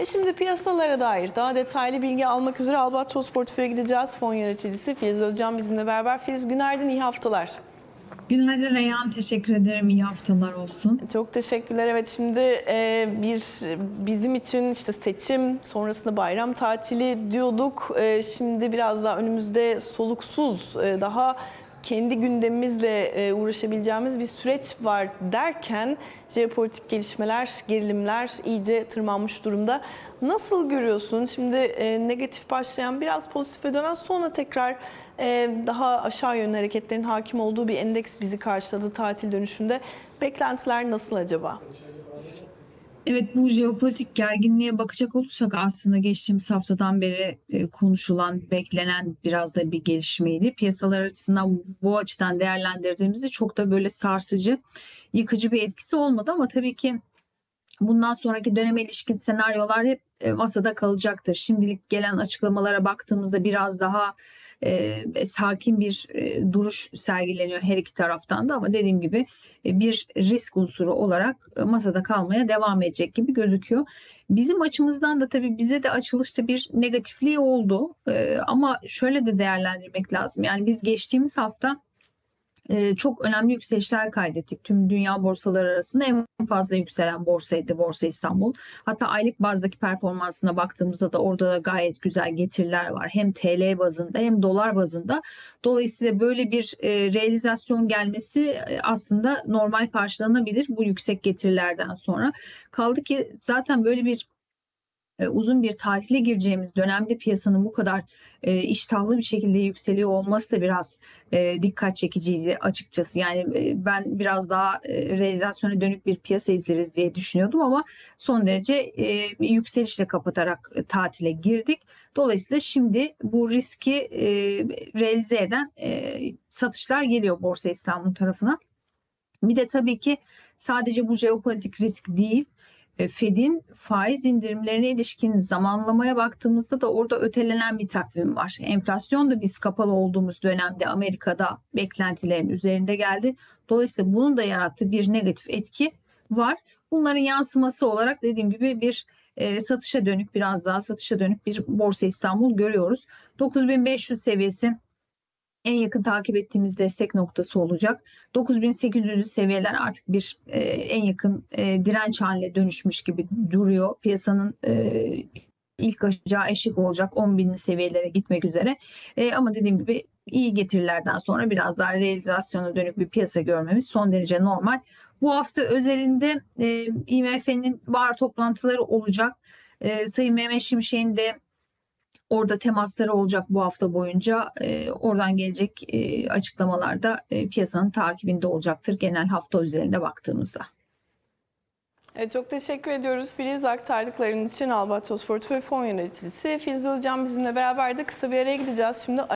E şimdi piyasalara dair daha detaylı bilgi almak üzere Albatros Portföy'e gideceğiz. Fon yöneticisi Filiz Özcan bizimle beraber. Filiz günaydın, iyi haftalar. Günaydın Reyhan, teşekkür ederim. İyi haftalar olsun. Çok teşekkürler. Evet şimdi e, bir bizim için işte seçim sonrasında bayram tatili diyorduk. E, şimdi biraz daha önümüzde soluksuz e, daha kendi gündemimizle e, uğraşabileceğimiz bir süreç var derken jeopolitik gelişmeler, gerilimler iyice tırmanmış durumda. Nasıl görüyorsun? Şimdi e, negatif başlayan biraz pozitife dönen sonra tekrar e, daha aşağı yönlü hareketlerin hakim olduğu bir endeks bizi karşıladı tatil dönüşünde. Beklentiler nasıl acaba? Evet bu jeopolitik gerginliğe bakacak olursak aslında geçtiğimiz haftadan beri e, konuşulan, beklenen biraz da bir gelişmeydi. Piyasalar açısından bu açıdan değerlendirdiğimizde çok da böyle sarsıcı, yıkıcı bir etkisi olmadı ama tabii ki bundan sonraki döneme ilişkin senaryolar hep e, masada kalacaktır. Şimdilik gelen açıklamalara baktığımızda biraz daha e, sakin bir e, duruş sergileniyor her iki taraftan da ama dediğim gibi e, bir risk unsuru olarak e, masada kalmaya devam edecek gibi gözüküyor. Bizim açımızdan da tabii bize de açılışta bir negatifliği oldu E, ama şöyle de değerlendirmek lazım. Yani biz geçtiğimiz hafta e, çok önemli yükselişler kaydettik. Tüm dünya borsaları arasında en fazla yükselen borsaydı Borsa İstanbul. Hatta aylık bazdaki performansına baktığımızda da orada da gayet güzel getiriler var. Hem TL bazında hem dolar bazında. Dolayısıyla böyle bir e, realizasyon gelmesi e, aslında normal karşılanabilir bu yüksek getirilerden sonra. Kaldı ki zaten böyle bir e, uzun bir tatile gireceğimiz dönemde piyasanın bu kadar e, iştahlı bir şekilde yükseliyor olması da biraz e, dikkat çekiciydi açıkçası. Yani e, ben biraz daha e, realizasyona dönük bir piyasa izleriz diye düşünüyordum ama son derece e, yükselişle kapatarak tatile girdik. Dolayısıyla şimdi bu riski e, realize eden e, satışlar geliyor Borsa İstanbul tarafına. Bir de tabii ki sadece bu jeopolitik risk değil. E, Fed'in faiz indirimlerine ilişkin zamanlamaya baktığımızda da orada ötelenen bir takvim var. Enflasyon da biz kapalı olduğumuz dönemde Amerika'da beklentilerin üzerinde geldi. Dolayısıyla bunun da yarattığı bir negatif etki var. Bunların yansıması olarak dediğim gibi bir e, satışa dönük biraz daha satışa dönük bir Borsa İstanbul görüyoruz. 9500 seviyesi en yakın takip ettiğimiz destek noktası olacak. 9800 seviyeler artık bir e, en yakın e, direnç haline dönüşmüş gibi duruyor. Piyasanın e, ilk aşacağı eşik olacak 10.000'li seviyelere gitmek üzere. E, ama dediğim gibi iyi getirilerden sonra biraz daha realizasyona dönük bir piyasa görmemiz son derece normal. Bu hafta özelinde e, IMF'nin var toplantıları olacak. E, Sayın Mehmet Şimşek'in de Orada temasları olacak bu hafta boyunca. E, oradan gelecek e, açıklamalarda e, piyasanın takibinde olacaktır genel hafta üzerinde baktığımızda. Evet, çok teşekkür ediyoruz Filiz aktardıkların için Albatros Portföy Fon Yöneticisi. Filiz Özcan bizimle beraberdi. Kısa bir araya gideceğiz. Şimdi